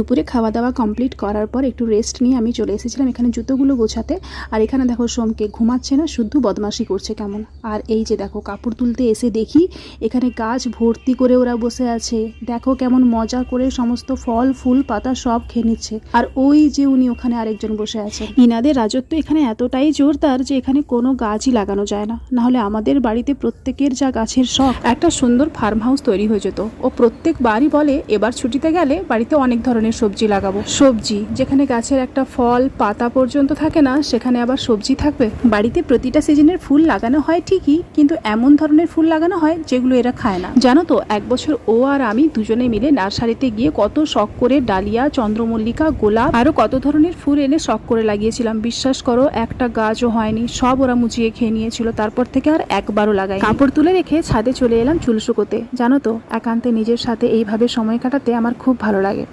দুপুরে খাওয়া দাওয়া কমপ্লিট করার পর একটু রেস্ট নিয়ে আমি চলে এসেছিলাম এখানে জুতোগুলো গোছাতে। আর এখানে দেখো সোমকে ঘুমাচ্ছে না শুধু বদমাশি করছে কেমন। আর এই যে দেখো কাপড় তুলতে এসে দেখি এখানে গাছ ভর্তি করে ওরা বসে আছে। দেখো কেমন মজা করে সমস্ত ফল, ফুল, পাতা সব খেয়ে নিচ্ছে। আর ওই যে উনি ওখানে আরেকজন বসে আছে। ইনাদের রাজত্ব এখানে এতটাই জোরদার যে এখানে কোনো গাছই লাগানো যায় না। নাহলে আমাদের বাড়িতে প্রত্যেকের যা গাছের শখ, একটা সুন্দর ফার্ম হাউস তৈরি হয়ে যেত। ও প্রত্যেকবারই বলে, এবার ছুটিতে গেলে বাড়িতে অনেক ধরনের সবজি লাগাবো। সবজি, যেখানে গাছের একটা ফল, পাতা পর্যন্ত থাকে না, সেখানে আবার সবজি থাকবে। বাড়িতে প্রতিটা সিজনের ফুল লাগানো হয় ঠিকই, কিন্তু এমন ধরনের ফুল লাগানো হয় যেগুলো এরা খায় না। জানো তো, এক বছর ও আর আমি দুজনে মিলে নার্সারিতে গিয়ে কত শখ করে ডালিয়া, চন্দ্রমল্লিকা, গোলাপ, আরও কত ধরনের ফুল এনে শখ করে লাগিয়েছিলাম। বিশ্বাস করো, একটা গাছও হয়নি। সব ওরা মুচিয়ে খেয়ে নিয়েছিল। তারপর থেকে আর একবারও লাগাই কাপড় তুলে রেখে ছাদে চলে এলাম চুল শুকোতে। জানো তো, একান্তে নিজের সাথে এইভাবে সময় কাটাতে আমার খুব ভালো লাগে।